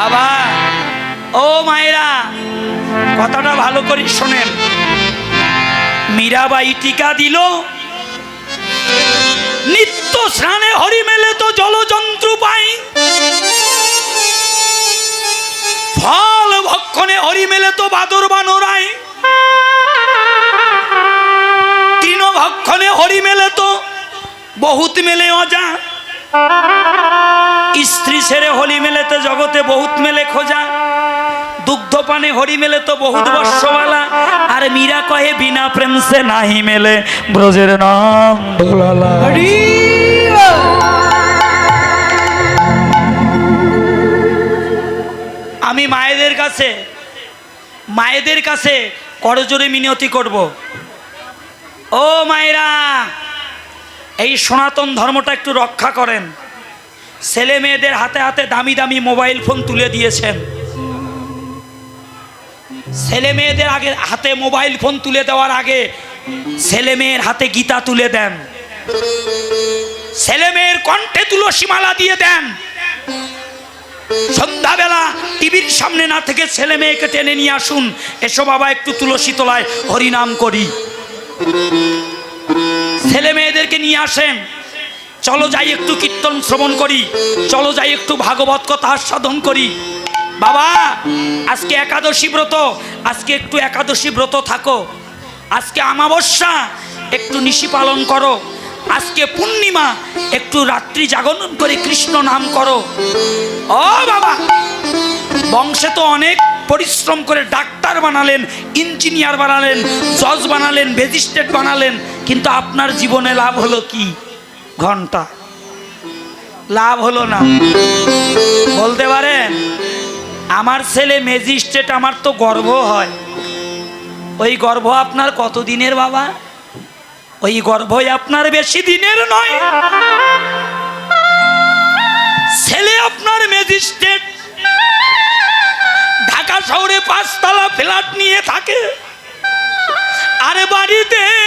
বাবা, ও মায়েরা, কথাটা ভালো করে শোনেন। মীরাবাই টিকা দিল। নিত্য স্নানে হরি মেলে তো জলযন্ত্র পাই। ফল ভক্ষণে হরি মেলে তো বাদর বানরাই। তৃণ ভক্ষণে হরি মেলে তো বহুত মেলে অজা। স্ত্রী ছেড়ে হলি মেলে তো জগতে বহুত মেলে খোঁজা। দুগ্ধ পানে হরি মেলে তো বহুত বর্ষবালা আর মীরা কহে বিনা প্রেম সে নাহি মেলে। ব্রজের নাম। ভোলালা আমি মায়েদের কাছে মায়েদের কাছে করজোরে মিনতি করব। ও মায়েরা এই সনাতন ধর্মটা একটু রক্ষা করেন। ছেলে মেয়েদের হাতে হাতে দামি দামি মোবাইল ফোন তুলে দিয়েছেন। ছেলে মেয়েদের আগে হাতে মোবাইল ফোন তুলে দেওয়ার আগে ছেলে মেয়ের হাতে গীতা তুলে দেন। ছেলে মেয়ের কণ্ঠে তুলসী মালা দিয়ে দেন। সন্ধ্যাবেলা টিভির সামনে না থেকে ছেলে মেয়েকে টেনে নিয়ে আসুন। এসো বাবা, একটু তুলসী তলায় হরিনাম করি। ছেলে মেয়েদেরকে নিয়ে আসেন। চলো যাই একটু কীর্তন শ্রবণ করি। চলো যাই একটু ভাগবত কথা আস্বাদন করি। বাবা, আজকে একাদশী ব্রত। আজকে একটু একাদশী ব্রত থাকো। আজকে আমাবস্যা একটু নিশি পালন করো। আজকে পূর্ণিমা, একটু রাত্রি জাগরণ করে কৃষ্ণ নাম করো। ও বাবা, বংশে তো অনেক পরিশ্রম করে ডাক্তার বানালেন, ইঞ্জিনিয়ার বানালেন, জজ বানালেন, ম্যাজিস্ট্রেট বানালেন, কিন্তু আপনার জীবনে লাভ হলো কি? ঘণ্টা। লাভ হলো না। বলতে পারেন, আমার ছেলে ম্যাজিস্ট্রেট, আমার তো গর্ব হয়। ওই গর্ব আপনার কত দিনের বাবা? ওই গর্ভই আপনার বেশি দিনের নয়। ছেলে আপনার ম্যাজিস্ট্রেট। ঢাকা শহরে পাঁচতলা ফ্ল্যাট নিয়ে থাকে। আরে বাড়িতে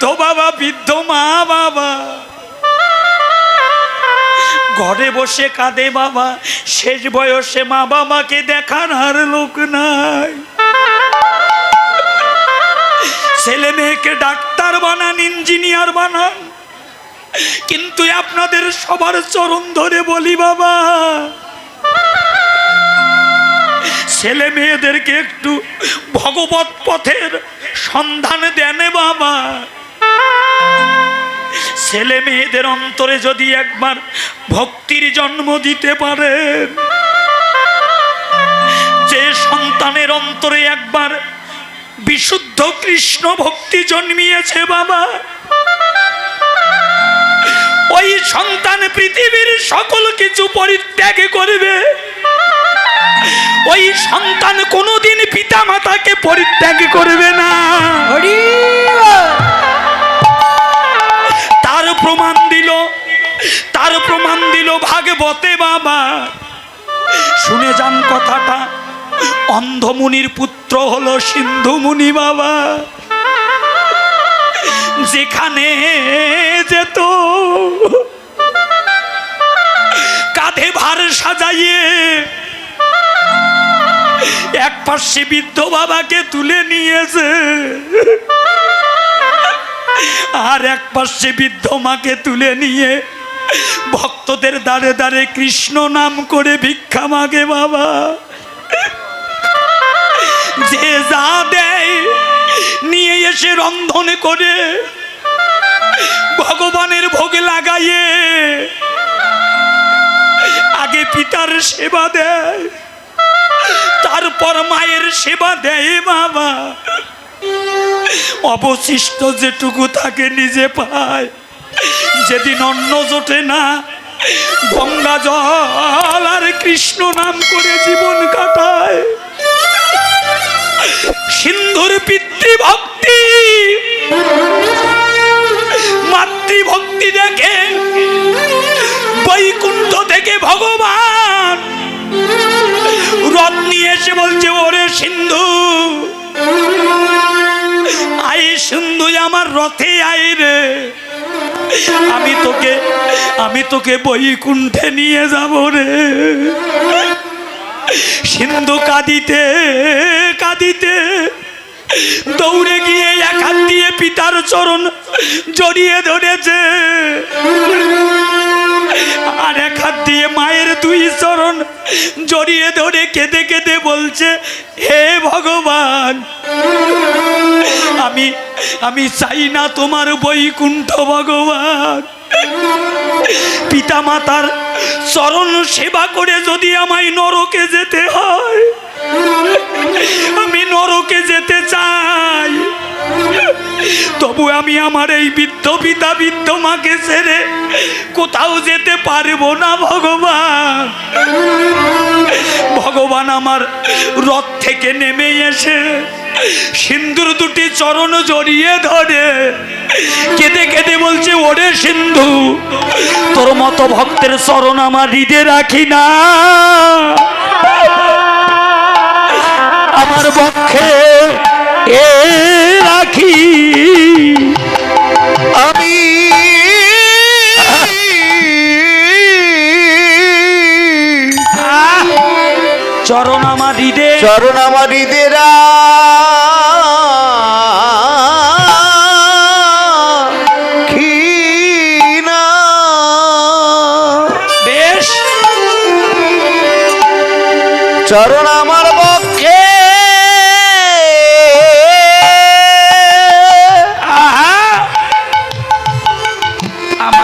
বৃদ্ধ বাবা, বৃদ্ধ মা বাবা। ঘরে বসে কাঁদে বাবা, শেষ বয়সে মা বাবাকে দেখার আর লোক নাই। ছেলে মেয়েকে ডাক্তার বানান, ইঞ্জিনিয়ার বানান। কিন্তু আপনাদের সবার চরণ ধরে বলি বাবা, ছেলে মেয়েদেরকে একটু ভগবত পথের সন্ধান দেন ছেলে মেয়েদের অন্তরে যদি একবার ভক্তির জন্ম দিতে পারেন যে সন্তানের অন্তরে একবার বিশুদ্ধ কৃষ্ণ ভক্তি জন্মিয়েছে বাবা, ওই সন্তান পৃথিবীর সকল কিছু পরিত্যাগ করবে। ওই সন্তান কোনোদিন পিতা মাতাকে পরিত্যাগ করবে না। প্রমাণ দিল। তার প্রমাণ দিল ভাগবতে বাবা। শুনে যান কথাটা। অন্ধমুনির পুত্র হলো সিন্ধু মুনি বাবা। যেখানে যেত। কাঁধে ভার সাজাইয়ে এক পাশে বৃদ্ধ বাবাকে তুলে নিয়েছে। আর এক পাশে বৃদ্ধ মাকে তুলে নিয়ে ভক্তদের দাঁড়ে দাঁড়ে কৃষ্ণ নাম করে ভিক্ষা মাগে বাবা। যে যা দেয় নিয়ে এসে রন্ধনে করে ভগবানের ভোগে লাগাইয়ে আগে পিতার সেবা দেয়, তারপর মায়ের সেবা দেয় বাবা। অবশিষ্ট যেটুকু তাকে নিজে পায়, যেদিন অন্ন জোটে না, গঙ্গা জল আর কৃষ্ণ নাম করে জীবন কাটায়। সিন্ধুর পিতৃভক্তি, মাতৃভক্তি দেখে, বৈকুণ্ঠ থেকে ভগবান রথে আই রে। আমি তোকে আমি তোকে বই কুণ্ঠে নিয়ে যাব রে। সিন্ধু কাঁদিতে কাঁদিতে দৌড়ে গিয়ে এক হাত দিয়ে পিতার চরণ জড়িয়ে ধরেছে। জড়িয়ে ধরে কেঁদে কেঁদে বলছে, হে ভগবান, আমি আমি চাই না তোমার বৈকুণ্ঠ ভগবান। পিতা মাতার চরণ সেবা করে যদি আমায় নরকে যেতে হয়, আমি নরকে যেতে চাই। তবু আমি আমার এই বৃদ্ধ পিতা বৃদ্ধ মাকে ছেড়ে কোথাও যেতে পারব না, ভগবান। ভগবান আমার রথ থেকে নেমে এসে সিন্ধুর দুটি চরণ জড়িয়ে ধরে কেঁদে কেঁদে বলছে, ওরে সিন্ধু, তোর মতো ভক্তের চরণ আমার হৃদে রাখি না। আমার পক্ষে এ রাখি আমি আহ! চরণ আমার হৃদে চরণ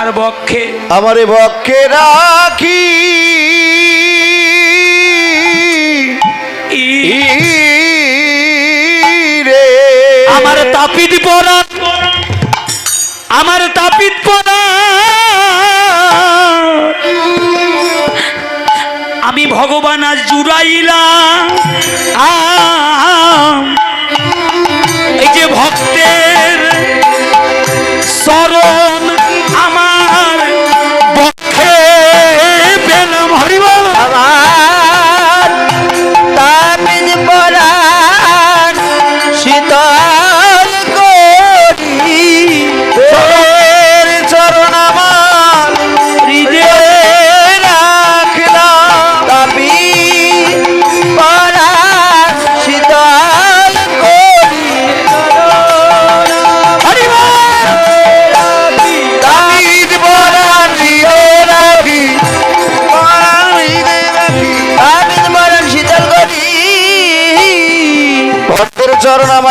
আমার বক্ষে আমার পক্ষে রাখি। ই- রে আমার তাপিত পরাণ আমার তাপিত পরাণ আমি ভগবান আজ জুড়াইলাম।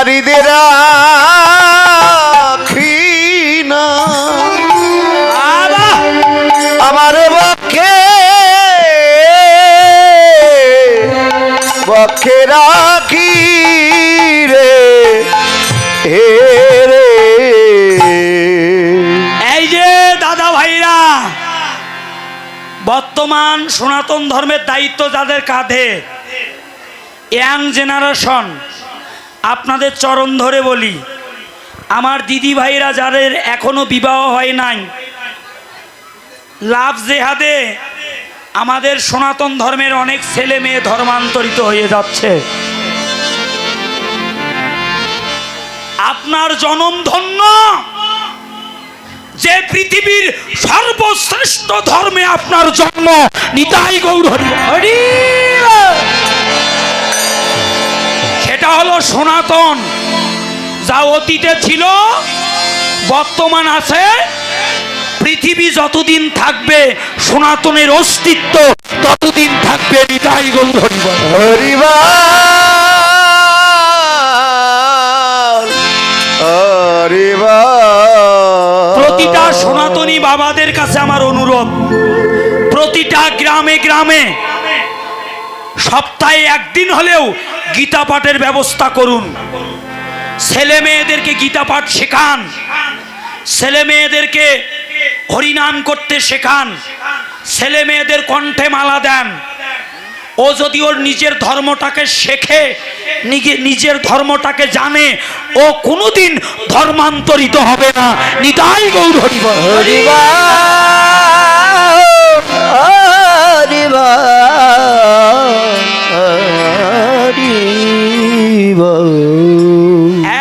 চরণ আমার পক্ষে পক্ষে রাখি রে, হে রে। এই যে দাদা ভাইরা, বর্তমান সনাতন ধর্মের দায়িত্ব যাদের কাঁধে, ইয়াং জেনারেশন আপনাদের চরণ ধরে বলি, আমার দিদি ভাইরা যাদের এখনও বিবাহ হয় নাই, লাভ জেহাদে আমাদের সনাতন ধর্মের অনেক ছেলে মেয়ে ধর্মান্তরিত হয়ে যাচ্ছে। আপনার জনম ধন্য যে পৃথিবীর সর্বশ্রেষ্ঠ ধর্মে আপনার জন্ম, নিতাই গৌর হরি হরি সেটা হলো সনাতন। যা অতীতে ছিল বর্তমান আছে। পৃথিবী যতদিন থাকবে সনাতনের অস্তিত্ব ততদিন থাকবে নিতাই গৌর প্রতিটা সনাতনী বাবাদের কাছে আমার অনুরোধ প্রতিটা গ্রামে গ্রামে সপ্তাহে একদিন হলেও গীতা পাঠের ব্যবস্থা করুন। ছেলে মেয়েদেরকে গীতা পাঠ শেখান। ছেলে মেয়েদেরকে হরিনাম করতে শেখান। ছেলে মেয়েদের কণ্ঠে মালা দেন। ও যদি ওর নিজের ধর্মটাকে শেখে, নিজে, নিজের ধর্মটাকে জানে, ও কোনোদিন ধর্মান্তরিত হবে না। নিতাই গৌর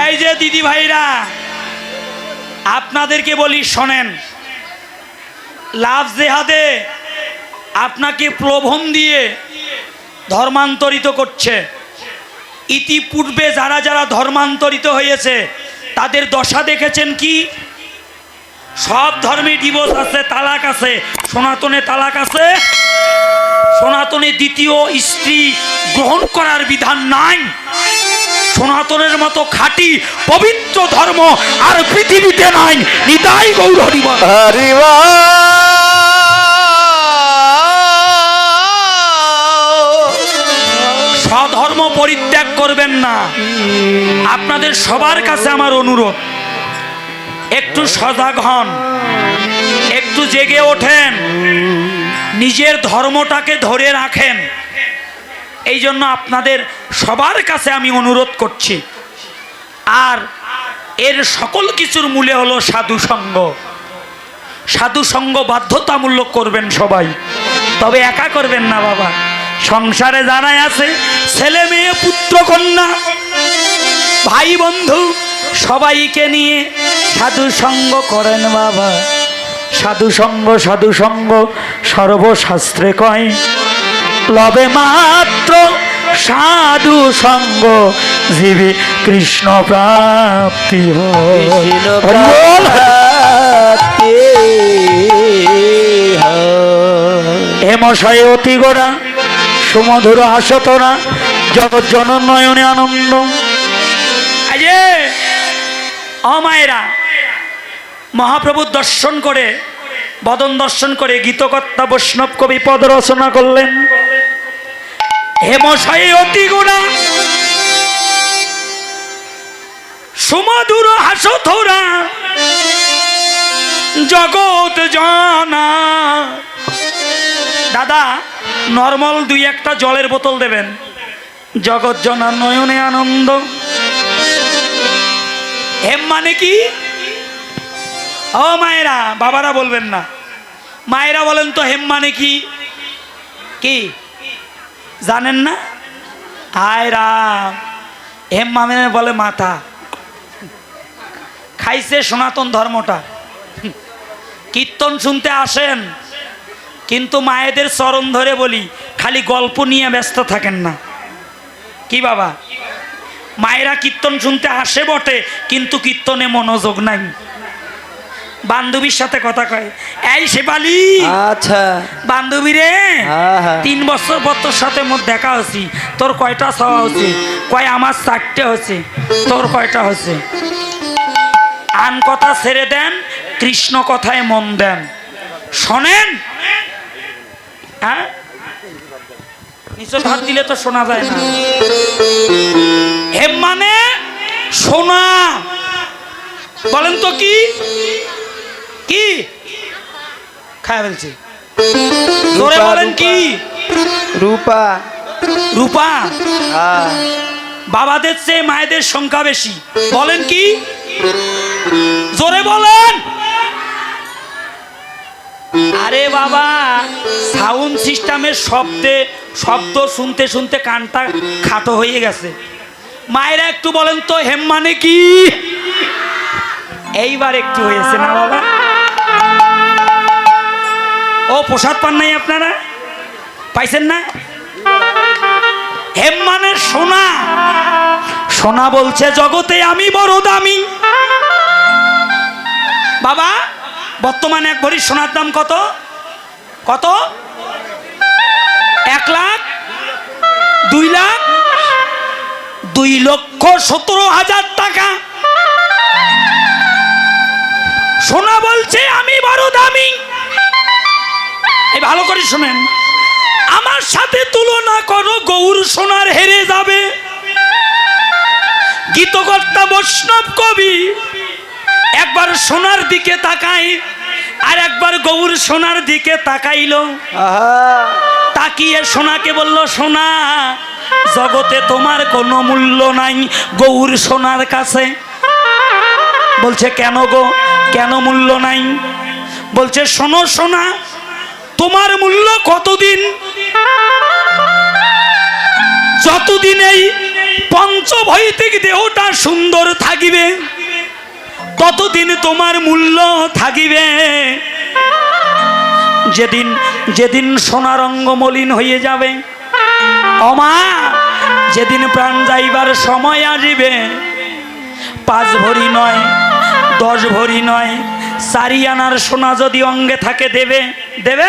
এই যে দিদি ভাইরা, আপনাদেরকে বলি, শোনেন, লাভ জেহাদে আপনাকে প্রলোভন দিয়ে ধর্মান্তরিত করছে। ইতিপূর্বে যারা যারা ধর্মান্তরিত হয়েছে, তাদের দশা দেখেছেন কি? সব ধর্মে ডিভোর্স আছে, তালাক আছে, সনাতনে তালাক আছে। সনাতনে দ্বিতীয় স্ত্রী গ্রহণ করার বিধান নাই। সনাতনের মতো খাঁটি পবিত্র ধর্ম আর পৃথিবীতে নাই। নিতাই গৌর স্বধর্ম পরিত্যাগ করবেন না। আপনাদের সবার কাছে আমার অনুরোধ একটু সজাগ হন একটু জেগে ওঠেন নিজের ধর্মটাকে ধরে রাখেন। এই জন্য আপনাদের সবার কাছে আমি অনুরোধ করছি। আর এর সকল কিছুর মূলে হলো সাধু সঙ্গ। সাধু সঙ্গ বাধ্যতামূলক করবেন সবাই। তবে একা করবেন না বাবা। সংসারে যারাই আছে, ছেলে মেয়ে, পুত্র, কন্যা, ভাই, বন্ধু, সবাইকে নিয়ে সাধু সঙ্গ করেন বাবা। সাধু সঙ্গ সাধু সঙ্গ সর্বশাস্ত্রে কয় লবে মাত্র সাধু সঙ্গ জীবে কৃষ্ণ প্রাপ্তি কৃষ্ণ হরি বল। প্রাপ্তি। হে মশাই অতি গোড়া সুমধুর হাসতরা জগৎ জননয়নে আনন্দ অমায়েরা মহাপ্রভুর দর্শন করে বদন দর্শন করে গীতকর্তা বৈষ্ণব কবি পদ রচনা করলেন হে মশাই, অতি গুণা। সুমধুর হাসথরা জগৎ জানা। দাদা, নর্মাল দুই একটা জলের বোতল দেবেন। জগৎ জনা, নয়নে আনন্দ। হেম মানে কি? ও মায়েরা, বাবারা বলবেন না। মায়েরা বলেন তো হেম মানে কি? কি? জানেন না? হায় রাম। হেম মানে বলে মাথা। খাইছে সনাতন ধর্মটা। কীর্তন শুনতে আসেন, কিন্তু মায়েদের চরণ ধরে বলি, খালি গল্প নিয়ে ব্যস্ত থাকেন না। কি বাবা? মায়েরা কীর্তন শুনতে আসে বটে, কিন্তু কীর্তনে মনোযোগ নাই। বান্ধবীর সাথে কথা কয় এই শেপালি আচ্ছা। বান্ধবী রে হ্যাঁ, হ্যাঁ। তিন বছর পর তোর সাথে মোর দেখা হচ্ছি তোর কয়টা ছাওয়া হচ্ছে কয় আমার চারটে হচ্ছে তোর কয়টা হচ্ছে আন কথা ছেড়ে দেন কৃষ্ণ কথায় মন দেন। শোনেন? হ্যাঁ? নিচে হাত দিলে তো শোনা যায় না। হেম মানে সোনা। বলেন তো কি? কি? খায় ফেলছি। জোরে বলেন কি? রূপা। রূপা। হ্যাঁ। বাবাদের চেয়ে মায়েদের সংখ্যা বেশি। বলেন কি? জোরে বলেন। আরে বাবা সাউন্ড সিস্টেমের শব্দে শব্দ শুনতে শুনতে কানটা খাটো হয়ে গেছে। মায়েরা একটু বলেন তো হেম মানে কি? এইবার একটু হয়েছে না বাবা? ও, প্রসাদ পান নাই আপনারা? পাইছেন না? হেম মানে সোনা। সোনা বলছে, জগতে আমি বড় দামি। বাবা, বর্তমানে এক ভরি সোনার দাম কত? কত? এক লাখ, দুই লাখ, দুই লক্ষ সতেরো হাজার টাকা। সোনা বলছে, আমি বড় দামি। ভালো করে শুনেন। আমার সাথে তুলনা করো গৌর সোনার হেরে যাবে। গীতকর্তা বৈষ্ণব কবি একবার সোনার দিকে তাকাই আর একবার গৌর সোনার দিকে তাকাইল। তাকিয়ে সোনাকে বলল সোনা জগতে তোমার কোনো মূল্য নাই গৌর সোনার কাছে। বলছে কেন গো? কেন মূল্য নাই? বলছে শোনো সোনা তোমার মূল্য কতদিন? যতদিন এই পঞ্চভৈতিক দেহটা সুন্দর থাকিবে, ততদিন তোমার মূল্য থাকিবে। যেদিন যেদিন সোনারঙ্গ মলিন হয়ে যাবে, অমা, যেদিন প্রাণ যাইবার সময় আসিবে, পাঁচ ভরি নয়, দশ ভরি নয়, চারি আনার সোনা যদি অঙ্গে থাকে দেবে দেবে?